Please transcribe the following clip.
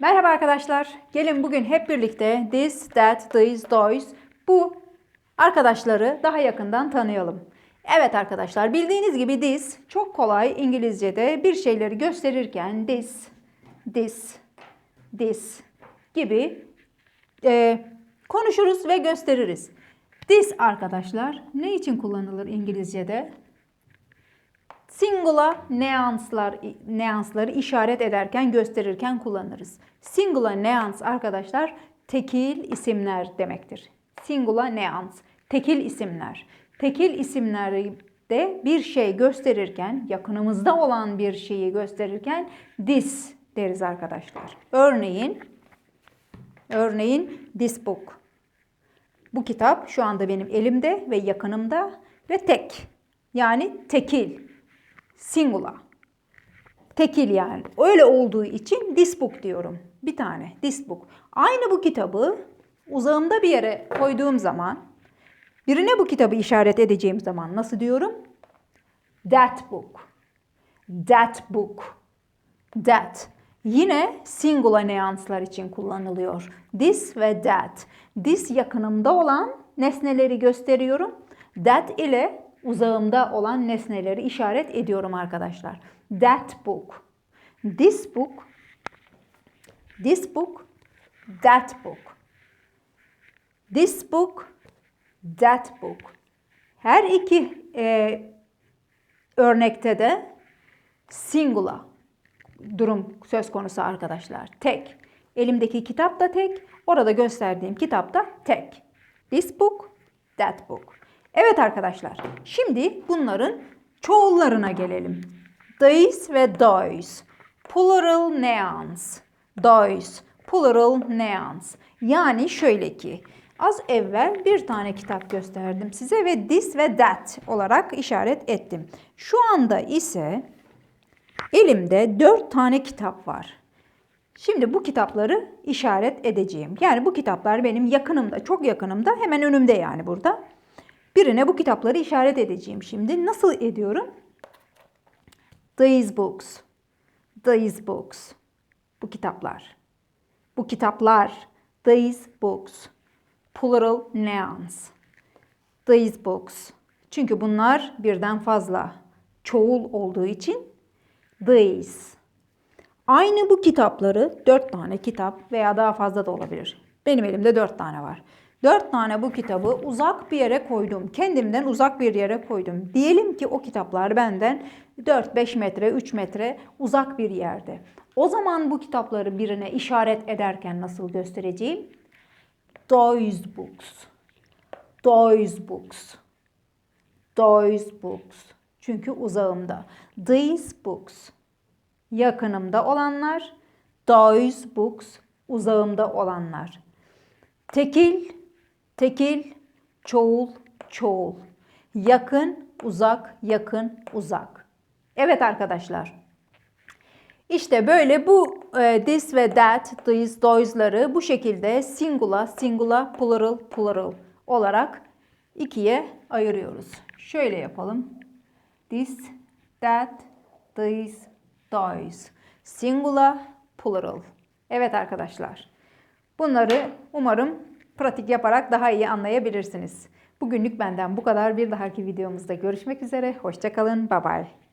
Merhaba arkadaşlar. Gelin bugün hep birlikte this, that, these, those bu arkadaşları daha yakından tanıyalım. Evet arkadaşlar bildiğiniz gibi this çok kolay İngilizce'de bir şeyleri gösterirken this, this, this gibi e, konuşuruz ve gösteririz. This arkadaşlar ne için kullanılır İngilizce'de? Singular neanslar, neansları işaret ederken, gösterirken kullanırız. Singular neans arkadaşlar tekil isimler demektir. Singular neans, tekil isimler. Tekil isimleri de bir şey gösterirken, yakınımızda olan bir şeyi gösterirken this deriz arkadaşlar. Örneğin, örneğin this book. Bu kitap şu anda benim elimde ve yakınımda ve tek. Yani tekil singular. Tekil yani. Öyle olduğu için this book diyorum. Bir tane this book. Aynı bu kitabı uzağımda bir yere koyduğum zaman birine bu kitabı işaret edeceğim zaman nasıl diyorum? That book. That book. That. Yine singular neanslar için kullanılıyor. This ve that. This yakınımda olan nesneleri gösteriyorum. That ile uzağımda olan nesneleri işaret ediyorum arkadaşlar. That book. This book. This book. That book. This book. That book. Her iki e, örnekte de singular durum söz konusu arkadaşlar. Tek. Elimdeki kitap da tek. Orada gösterdiğim kitap da tek. This book, that book. Evet arkadaşlar. Şimdi bunların çoğullarına gelelim. These ve those. Plural nouns. Those. Plural nouns. Yani şöyle ki az evvel bir tane kitap gösterdim size ve this ve that olarak işaret ettim. Şu anda ise elimde dört tane kitap var. Şimdi bu kitapları işaret edeceğim. Yani bu kitaplar benim yakınımda, çok yakınımda, hemen önümde yani burada. Birine bu kitapları işaret edeceğim şimdi. Nasıl ediyorum? These books. These books. Bu kitaplar. Bu kitaplar. These books. Plural nouns. These books. Çünkü bunlar birden fazla. Çoğul olduğu için these. Aynı bu kitapları dört tane kitap veya daha fazla da olabilir. Benim elimde dört tane var. Dört tane bu kitabı uzak bir yere koydum. Kendimden uzak bir yere koydum. Diyelim ki o kitaplar benden 4-5 metre, 3 metre uzak bir yerde. O zaman bu kitapları birine işaret ederken nasıl göstereceğim? Those books. Those books. Those books. Çünkü uzağımda. These books. Yakınımda olanlar. Those books. Uzağımda olanlar. Tekil, tekil, çoğul, çoğul. Yakın, uzak, yakın, uzak. Evet arkadaşlar. İşte böyle bu e, this ve that, these, those'ları bu şekilde singular, singular, plural, plural olarak ikiye ayırıyoruz. Şöyle yapalım. This, that, these, those. Singular, plural. Evet arkadaşlar. Bunları umarım pratik yaparak daha iyi anlayabilirsiniz. Bugünlük benden bu kadar. Bir dahaki videomuzda görüşmek üzere. Hoşçakalın. Bye bye.